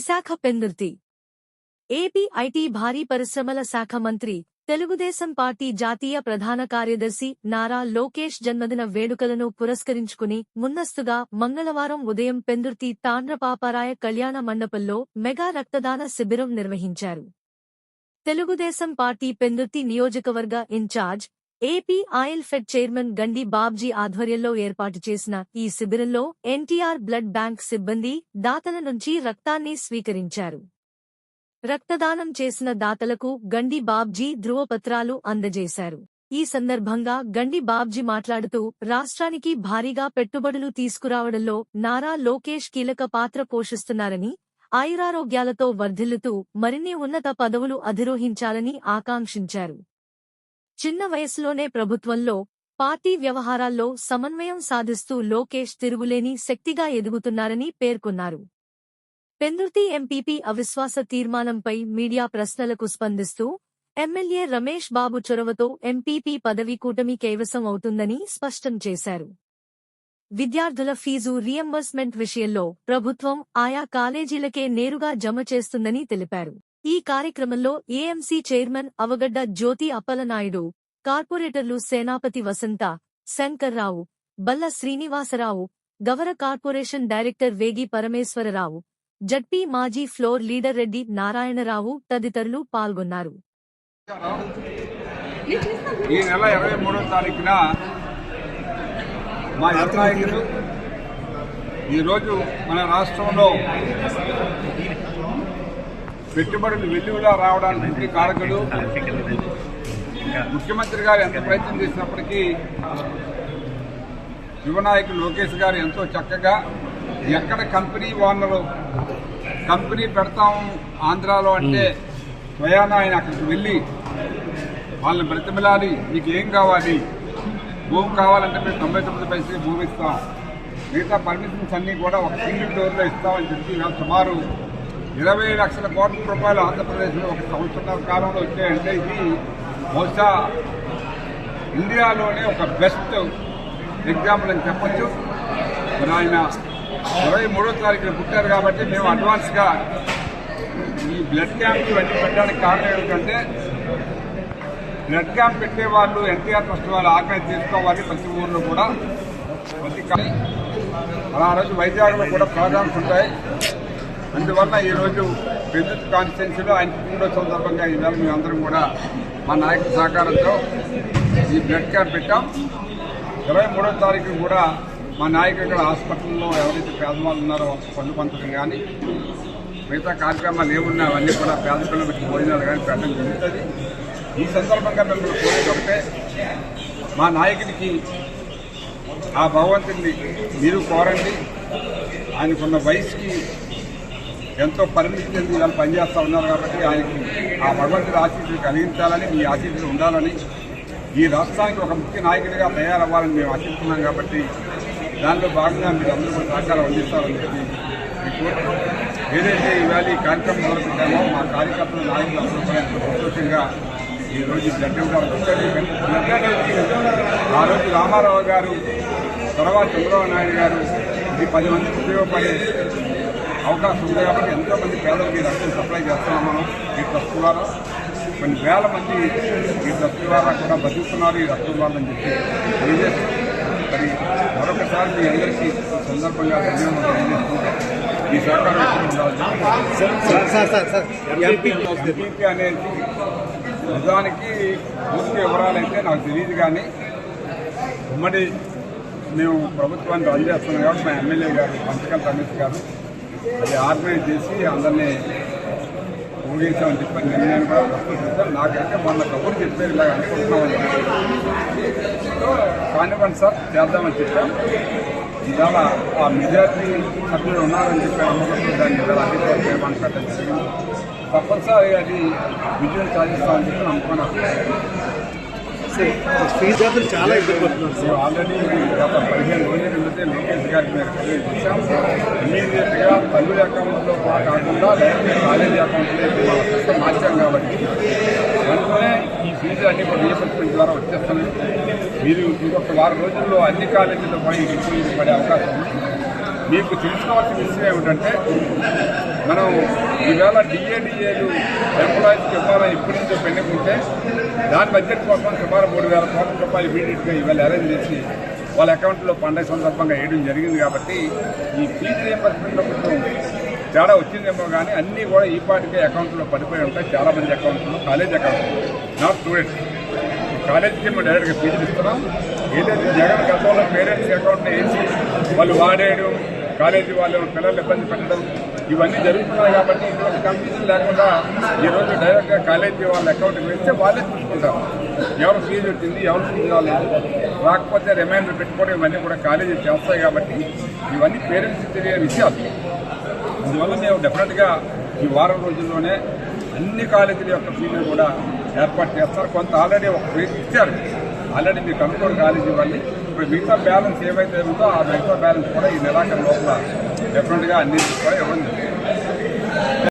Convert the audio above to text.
Visakha Pendurthi AP IT భారీ పరిశ్రమల శాఖ మంత్రి తెలుగుదేశం పార్టీ జాతీయ ప్రధాన కార్యదర్శి నారా లోకేష్ జన్మదిన వేడుకలను పురస్కరించుకుని ముందస్తుగా మంగళవారం ఉదయం పెందుర్తి తాండ్రపాపారాయ కళ్యాణ మండపంలో మెగా రక్తదాన శిబిరం నిర్వహించారు. తెలుగుదేశం పార్టీ పెందుర్తి నియోజకవర్గ incharge AP oil fed chairman Gandi Babji ఆధ్వర్యంలో ఏర్పాటు చేసిన ఈ శిబిరంలో ఎన్టీఆర్ బ్లడ్ బ్యాంక్ సిబ్బంది దాతల నుంచి రక్తాన్ని స్వీకరించారు. రక్తదానం చేసిన దాతలకు గండి బాబ్జీ ధృవపత్రాలు అందజేశారు. ఈ సందర్భంగా గండి బాబ్జీ మాట్లాడుతూ రాష్ట్రానికి భారీగా పెట్టుబడులు తీసుకురావడంలో నారా లోకేష్ కీలక పాత్ర పోషిస్తున్నారని ఆయురారోగ్యాలతో వర్ధిల్లుతూ మరిన్ని ఉన్నత పదవులు అధిరోహించాలని ఆకాంక్షించారు. చిన్న వయసులోనే ప్రభుత్వంలో పార్టీ వ్యవహారాల్లో సమన్వయం సాధిస్తూ లోకేష్ తిరుగులేని శక్తిగా ఎదుగుతున్నారని పేర్కొన్నారు. పెందుర్తి ఎంపీపీ అవిశ్వాస తీర్మానంపై మీడియా ప్రశ్నలకు స్పందిస్తూ ఎమ్మెల్యే రమేష్ బాబు చొరవతో ఎంపీపీ పదవి కూటమి కైవసం అవుతుందని స్పష్టం చేశారు. విద్యార్థుల ఫీజు రియంబర్స్మెంట్ విషయంలో ప్రభుత్వం ఆయా కాలేజీలకే నేరుగా జమ చేస్తుందని తెలిపారు. ఈ కార్యక్రమంలో ఏఎంసీ చైర్మన్ అవగడ్డ జ్యోతి అప్పలనాయుడు కార్పొరేటర్లు సేనాపతి వసంత శంకర్రావు బల్ల Srinivasarao Gavara corporation director Vegi Parameswararao ZP మాజీ ఫ్లోర్ లీడర్ రెడ్డి నారాయణరావు తదితరులు పాల్గొన్నారు. ఈ నెల ఇరవై మూడో తారీఖున మా యువ ఈరోజు మన రాష్ట్రంలో పెట్టుబడులు వెలువలా రావడానికి ముఖ్య కారకులు. ముఖ్యమంత్రి గారు ఎంత ప్రయత్నం చేసినప్పటికీ యువనాయకులు లోకేష్ గారు ఎంతో చక్కగా ఎక్కడ కంపెనీ ఓనరు కంపెనీ పెడతాం ఆంధ్రాలో అంటే స్వయాన ఆయన అక్కడికి వెళ్ళి వాళ్ళని బ్రతిమలాడి మీకు ఏం కావాలి? భూమి కావాలంటే మేము తొంభై తొమ్మిది పైసలు భూమి ఇస్తాం. మిగతా పర్మిషన్స్ అన్నీ కూడా ఒక సింగిల్ డోర్లో ఇస్తామని చెప్పి సుమారు ఇరవై లక్షల కోట్ల రూపాయలు ఆంధ్రప్రదేశ్లో ఒక సంవత్సరాల కాలంలో వచ్చాయంటే ఇది బహుశా ఇండియాలోనే ఒక బెస్ట్ ఎగ్జాంపుల్ అని చెప్పొచ్చు. మరి ఆయన ఇరవై మూడో తారీఖున పుట్టారు కాబట్టి మేము అడ్వాన్స్గా ఈ బ్లడ్ క్యాంప్ ఇవన్నీ పెట్టడానికి కారణం ఏమిటంటే బ్లడ్ క్యాంప్ పెట్టే వాళ్ళు ఎన్టీఆర్ ట్రస్ట్ వాళ్ళు ఆర్గనైజ్ చేసుకోవాలి ప్రతి ఊర్లో కూడా. ప్రతి కానీ అలా ఆ రోజు వైజాగ్లో కూడా ప్రోగ్రామ్స్ ఉంటాయి. అందువల్ల ఈరోజు విద్యుత్ కాన్స్టిట్యున్సీలో ఆయన పుట్టినరోజు సందర్భంగా ఈవేళ మేమందరం కూడా మా నాయకుల సహకారంతో ఈ బ్లడ్ క్యాంప్ పెట్టాం. ఇరవై మూడో తారీఖు కూడా మా నాయకులు ఇక్కడ హాస్పిటల్లో ఎవరైతే పేదవాళ్ళు ఉన్నారో వాళ్ళకి పన్ను పంచడం కానీ మిగతా కార్యక్రమాలు ఏమున్నా అవన్నీ కూడా పేద పిల్లలకి భోజనాలు కానీ పెట్టడం జరుగుతుంది. ఈ సందర్భంగా మిమ్మల్ని కోరేది ఒకటే మా నాయకుడికి ఆ భగవంతుడిని మీరు కోరండి. ఆయనకున్న వయసుకి ఎంతో పరిమితి చెంది వాళ్ళు పనిచేస్తూ ఉన్నారు కాబట్టి ఆయనకి ఆ భగవంతుడి ఆశీస్సులు కలిగించాలని మీ ఆశీస్సులు ఉండాలని ఈ రాష్ట్రానికి ఒక ముఖ్య నాయకుడిగా తయారవ్వాలని మేము ఆశిస్తున్నాం కాబట్టి దానిలో భాగంగా మీరు అందరూ కూడా సహకారం అందిస్తారని చెప్పి ఏదైతే ఈవేళ ఈ కార్యక్రమం మొదలుపెట్టామో మా కార్యకర్తలు నాయకులు అందరూ కూడా ఎంతో సంతోషంగా ఈరోజు రోజు ఆ రోజు రామారావు గారు తర్వాత చంద్రబాబు నాయుడు గారు ఈ పది మందికి ఉపయోగపడే అవకాశం ఉంది కాబట్టి ఎంతో మంది పేదలకు ఈ రక్తం సప్లై చేస్తున్నాం మనం. ఈ ట్రస్ట్ ద్వారా కొన్ని వేల మంది ఈ ట్రస్ట్ ద్వారా కూడా బతుకుతున్నారు ఈ రక్తం వాళ్ళని చెప్పి తెలియజేస్తూ మరి మరొకసారి మీ అందరికీ ఈ సందర్భంగా ధన్యవాదాలు ఈ సహకారం చెప్పి అనేది నిజానికి పూర్తి వివరాలైతే నాకు తెలియదు కానీ ఉమ్మడి మేము ప్రభుత్వాన్ని రన్ చేస్తున్నాం కాబట్టి మా ఎమ్మెల్యే గారు పంచకల్ రమేష్ గారు అది ఆర్గనైజ్ చేసి అందరినీ ఊగేసామని చెప్పి నిర్ణయం కూడా ప్రస్తుతం నాకైతే మొన్న కబుర్లు చెప్పారు ఇలా అనుకుంటున్నామని కానివ్వండి సార్ చేద్దామని చెప్పాం ఇవాళ ఆ మెజార్టీ సభ్యులు ఉన్నారని చెప్పి నమ్మకంతో దాన్ని ఇవాళ అధికారులు చేయమని పెట్టడం తప్పనిసరి అది విజయం సాధిస్తామని చెప్పి నమ్ముకున్నాను. ఫీజు చాలా ఇబ్బంది పడుతున్నారు ఆల్రెడీ గత పదిహేను ఇమీడియట్గా తల్లి అకౌంట్లో కాకుండా లేకపోతే కాలేజీ అకౌంట్లో మన మార్చాం కాబట్టి వెంటనే ఈ ఫీజు అన్ని కూడా రీఎంబర్స్మెంట్ ద్వారా వచ్చేస్తున్నాయి మీరు ఇంకొక వారం రోజుల్లో అన్ని కాలేజీల్లో పోయి ఎక్కువ పడే అవకాశం ఉంది మీకు తెలుసుకోవాల్సిన విషయం ఏమిటంటే మనం ఈవేళ డిఏడిఏలు ఎంప్లాయీస్కి ఇవ్వాలని ఇప్పటి నుంచో పెండింగ్ దాని బడ్జెట్ కోసం సుమారు మూడు వేల కోట్ల రూపాయలు ఇమీడియట్గా ఇవాళ అరేంజ్ చేసి వాళ్ళ అకౌంట్లో పండగ సందర్భంగా వేయడం జరిగింది కాబట్టి ఈ ఫీజు రియంబర్స్మెంట్లో కొంచెం తేడా వచ్చిందేమో కానీ అన్నీ కూడా ఈ పాటికే అకౌంట్లో పడిపోయి ఉంటాయి. చాలా మంది అకౌంట్లో కాలేజ్ అకౌంట్ నాట్ స్టూడెంట్స్ కాలేజీకి మేము డైరెక్ట్గా ఫీజులు ఇస్తున్నాం. ఏదైతే జగన్ గతంలో పేరెంట్స్ అకౌంట్ వేసి వాళ్ళు వాడేయడం కాలేజీ వాళ్ళు పిల్లలు ఇబ్బంది పెట్టడం ఇవన్నీ జరుగుతున్నాయి కాబట్టి ఇటువంటి కన్ఫ్యూజన్ లేకుండా ఈరోజు డైరెక్ట్గా కాలేజీ వాళ్ళ అకౌంట్కి వేస్తే వాళ్ళే చూసుకుంటారు. ఎవరు ఫీజు వచ్చింది ఎవరు ఫీజు రాలేదు. రాకపోతే రిమైండర్ పెట్టుకోవడం ఇవన్నీ కూడా కాలేజీ చేస్తాయి కాబట్టి ఇవన్నీ పేరెంట్స్ తెలియ విషయాలు. అందువల్ల మేము డెఫినెట్గా ఈ వారం రోజుల్లోనే అన్ని కాలేజీల యొక్క ఫీజులు కూడా ఏర్పాటు చేస్తారు. కొంత ఆల్రెడీ ఒక ఫీజు ఇచ్చారు. ఆల్రెడీ మీకు కంట్రోల్ కాలేజీ ఇవ్వండి ఇప్పుడు మిగతా బ్యాలెన్స్ ఏమైతే ఉందో ఆ మిగతా బ్యాలెన్స్ కూడా ఈ నెలాఖరు లోపల డెఫినెట్గా అన్ని కూడా ఇవ్వండి